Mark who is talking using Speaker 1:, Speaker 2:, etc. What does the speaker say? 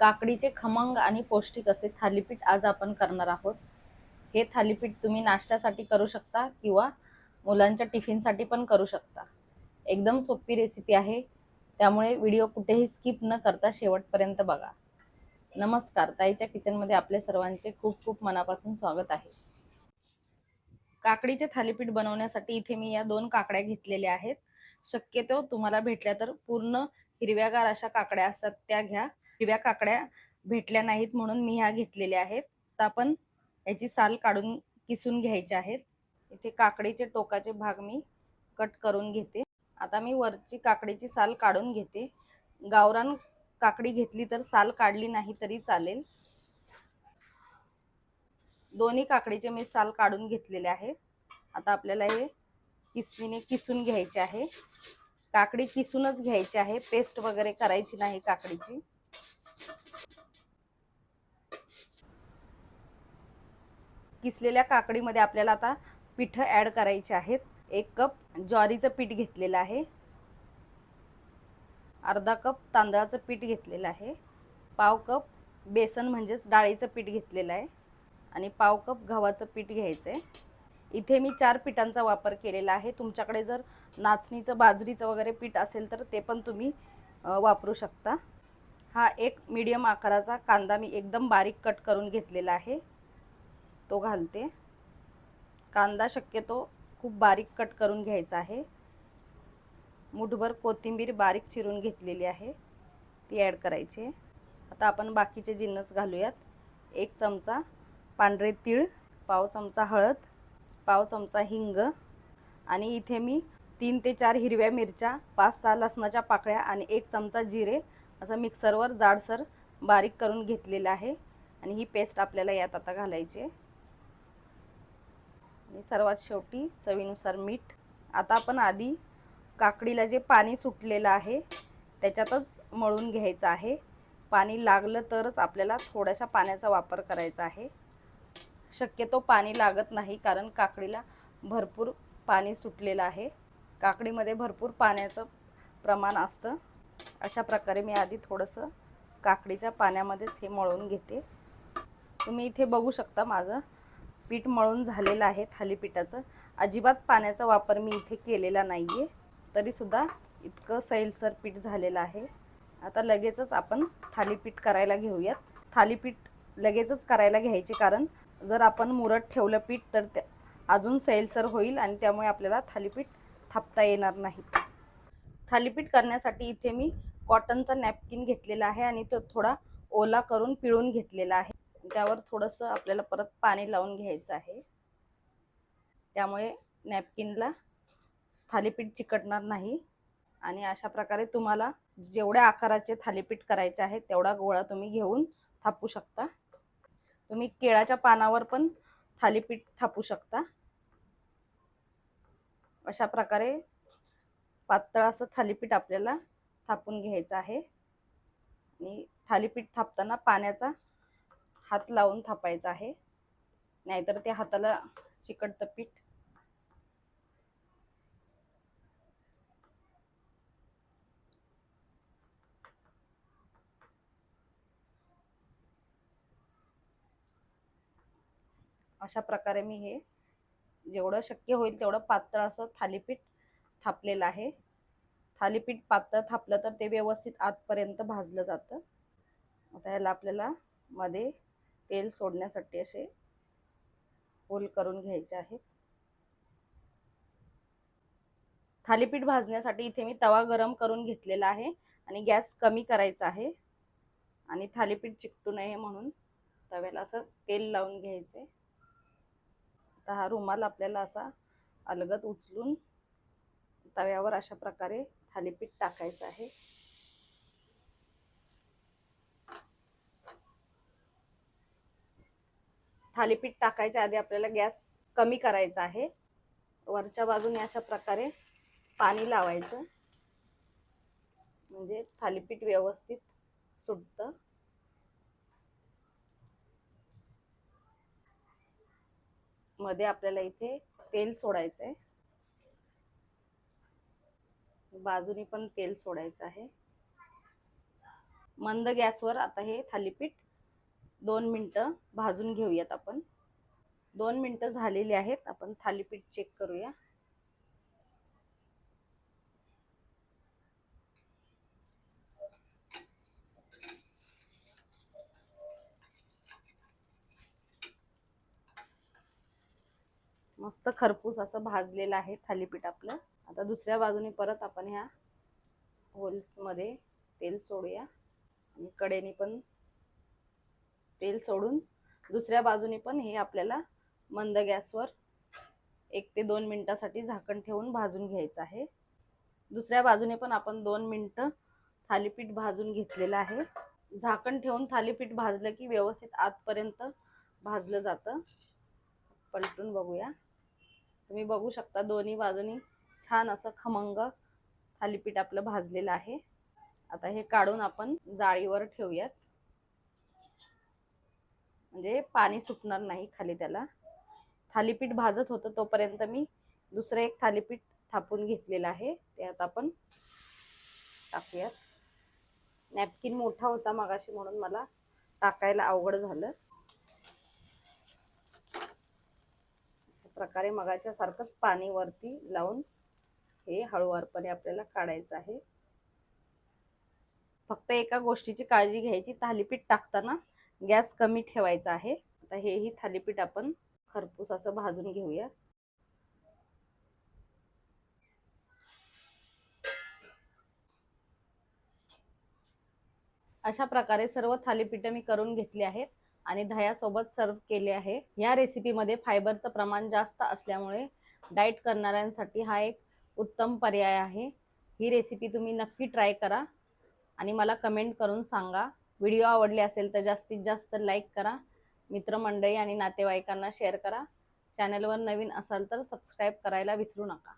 Speaker 1: काकडीचे खमंग आणि पौष्टिक असे थालीपीठ आज आपण करणार आहोत. हे थालीपीठ तुम्ही नाश्त्यासाठी करू शकता किंवा मुलांच्या टिफिनसाठी पण करू शकता. एकदम सोपी रेसिपी आहे. त्यामुळे व्हिडिओ कुठेही स्किप न करता शेवटपर्यंत बघा. नमस्कार. ताईच्या किचनमध्ये आपल्या सर्वांचे खूप खूप मनापासून स्वागत आहे. काकडीचे थालीपीठ बनवण्यासाठी इथे मी या दोन काकड्या घेतलेल्या आहेत. शक्यतो तुम्हाला भेटल्या तर पूर्ण हिरव्यागार अशा काकड्या असतात त्या घ्या. हिरव्या काकड्या भेटल्या नाहीत म्हणून मी ह्या घेतलेल्या आहेत. तर आपण याची साल काढून किसून घ्यायचे आहेत. इथे काकडीचे टोकाचे भाग मी कट करून घेते. आता मी वरची काकडीची साल काढून घेते. गावरान काकडी घेतली तर साल काढली नाही तरी चालेल. दोन्ही काकडीचे मी साल काढून घेतलेले आहे आता आपल्याला हे किसणीने किसून घ्यायचे आहे. काकडी किसूनच घ्यायची आहे. पेस्ट वगैरे करायची नाही काकडीची. किसलेल्या काकडीमध्ये आपल्याला आता पिठं ॲड करायचे आहेत. एक कप ज्वारीचं पीठ घेतलेलं आहे. अर्धा कप तांदळाचं पीठ घेतलेलं आहे. पाव कप बेसन म्हणजेच डाळीचं पीठ घेतलेलं आहे. आणि पाव कप गव्हाचं पीठ घ्यायचं आहे इथे मी चार पिठांचा वापर केलेला आहे. तुमच्याकडे जर नाचणीचं बाजरीचं वगैरे पीठ असेल तर ते पण तुम्ही वापरू शकता. हा एक मीडियम आकाराचा कांदा मी एकदम बारीक कट करून घेतलेला आहे. तो घालते. कांदा शक्यतो खूप बारीक कट करून घ्यायचा आहे. मुठभर कोथिंबीर बारीक चिरून घेतलेली आहे. ती ॲड करायची. आता आपण बाकीचे जिन्नस घालूयात. एक चमचा पांढरे तीळ पाव चमचा हळद पाव चमचा हिंग आणि इथे मी तीन ते चार हिरव्या मिरच्या पाच सहा लसणाच्या पाकळ्या आणि एक चमचा जिरे असं मिक्सरवर जाडसर बारीक करून घेतलेलं आहे. आणि ही पेस्ट आपल्याला यात आता घालायची आहे. आणि सर्वात शेवटी चवीनुसार मीठ. आता आपण आधी काकडीला जे पाणी सुटलेलं आहे त्याच्यातच मळून घ्यायचं आहे. पाणी लागलं तरच आपल्याला थोड्याशा पाण्याचा वापर करायचा आहे. शक्यतो पाणी लागत नाही कारण काकडीला भरपूर पाणी सुटलेलं आहे. काकडीमध्ये भरपूर पाण्याचं प्रमाण असतं. अशा प्रकारे मी आधी थोडंसं काकडीच्या पाण्यामध्येच हे मळून घेते. तुम्ही इथे बघू शकता माझं पीठ मळून झालेलं आहे थालीपीठाचं. अजिबात पाण्याचा वापर मी इथे केलेला नाही आहे तरीसुद्धा इतकं सैलसर पीठ झालेलं आहे. आता लगेचच आपण थालीपीठ करायला घेऊयात. थालीपीठ लगेचच करायला घ्यायचे कारण जर आपण मुरत ठेवलं पीठ तर ते अजून सैलसर होईल आणि त्यामुळे आपल्याला थालीपीठ थापता येणार नाही. थालीपीठ करण्यासाठी इथे मी कॉटनचा नॅपकिन घेतलेला आहे आणि तो थोडा ओला करून पिळून घेतलेला आहे. त्यावर थोडंसं आपल्याला परत पाणी लावून घ्यायचं आहे. त्यामुळे नॅपकिनला थालीपीठ चिकटणार नाही. आणि अशा प्रकारे तुम्हाला जेवढ्या आकाराचे थालीपीठ करायचे आहे तेवढा गोळा तुम्ही घेऊन थापू शकता. तुम्ही केळाच्या पानावर पण थालीपीठ थापू शकता. अशा प्रकारे पातळ असं थालीपीठ आपल्याला थापून घ्यायचं आहे. आणि थालीपीठ थापताना पाण्याचा हात लावून थापायचा आहे. नाहीतर ते हाताला चिकटतं पीठ. अशा प्रकारे मी हे जेवढं शक्य होईल तेवढं पातळ असं थालीपीठ थापलेलं आहे. थालीपीठ पातळ थापलं तर ते व्यवस्थित आतपर्यंत भाजलं जातं. आता याला आपल्याला मध्ये तेल सोडण्यासाठी असे होल करून घ्यायचे आहेत थालीपीठ भाजण्यासाठी इथे मी तवा गरम करून घेतलेला आहे आणि गॅस कमी करायचा आहे. आणि थालीपीठ चिकटू नये म्हणून तव्याला असं तेल लावून घ्यायचे. आता हा रुमाल आपल्याला असा अलगद उचलून तव्यावर अशा प्रकारे थालीपीठ टाकायचं आहे. थालीपीठ टाकायच्या आधी आपल्याला गॅस कमी करायचा आहे. वरच्या बाजूने अशा प्रकारे पाणी लावायचं. म्हणजे थालीपीठ व्यवस्थित सुटतं. मध्ये आपल्याला इथे तेल सोडायचं आहे. बाजूनी पण तेल सोडायचं आहे. मंद गॅसवर आता हे थालीपीठ दोन मिनटं भाजून घेऊयात आपण. दोन मिनटं झालेली आहेत आपण थालीपीठ चेक करूया. मस्त खरपूस असं भाजलेलं आहे थालीपीठ आपलं. आता दुसऱ्या बाजूने परत आपण ह्या होल्समध्ये तेल सोडूया. आणि कडेने पण तेल सोडून दुसऱ्या बाजूने पण हे आपल्याला मंद गॅसवर एक ते दोन मिनटासाठी झाकण ठेवून भाजून घ्यायचं आहे. दुसऱ्या बाजूने पण आपण दोन मिनटं थालीपीठ भाजून घेतलेलं आहे. झाकण ठेवून थालीपीठ भाजलं की व्यवस्थित आतपर्यंत भाजलं जातं. पलटून बघूया. तुम्ही बघू शकता दोन्ही बाजूनी छान असं खमंग थालीपीठ आपलं भाजलेलं आहे. आता हे काढून आपण जाळीवर ठेवूयात. म्हणजे पाणी सुटणार नाही खाली त्याला. थालीपीठ भाजत होतं तोपर्यंत मी दुसरं एक थालीपीठ थापून घेतलेलं आहे. ते आता आपण टाकूयात. नॅपकिन मोठा होता मगाशी म्हणून मला टाकायला अवघड झालं. अशा प्रकारे मगाच्या सारखंच पाणी वरती लावून हे हळूवारपणे आपल्याला काढायचं आहे. फक्त एका गोष्टीची काळजी घ्यायची. थालीपीठ टाकताना गॅस कमी ठेवायचा आहे. आता हेही थालीपीठ आपण खरपूस असं भाजून घेऊया. अशा प्रकारे सर्व थालीपीठं मी करून घेतली आहेत आणि दह्यासोबत सर्व केले आहे. या रेसिपीमध्ये फायबरचं प्रमाण जास्त असल्यामुळे डाएट करणाऱ्यांसाठी हा एक उत्तम पर्याय आहे. ही रेसिपी तुम्ही नक्की ट्राय करा आणि मला कमेंट करून सांगा. व्हिडिओ आवडले असेल तर जास्तीत जास्त लाईक करा. मित्रमंडळी आणि नातेवाईकांना शेअर करा. चॅनलवर नवीन असाल तर सबस्क्राईब करायला विसरू नका.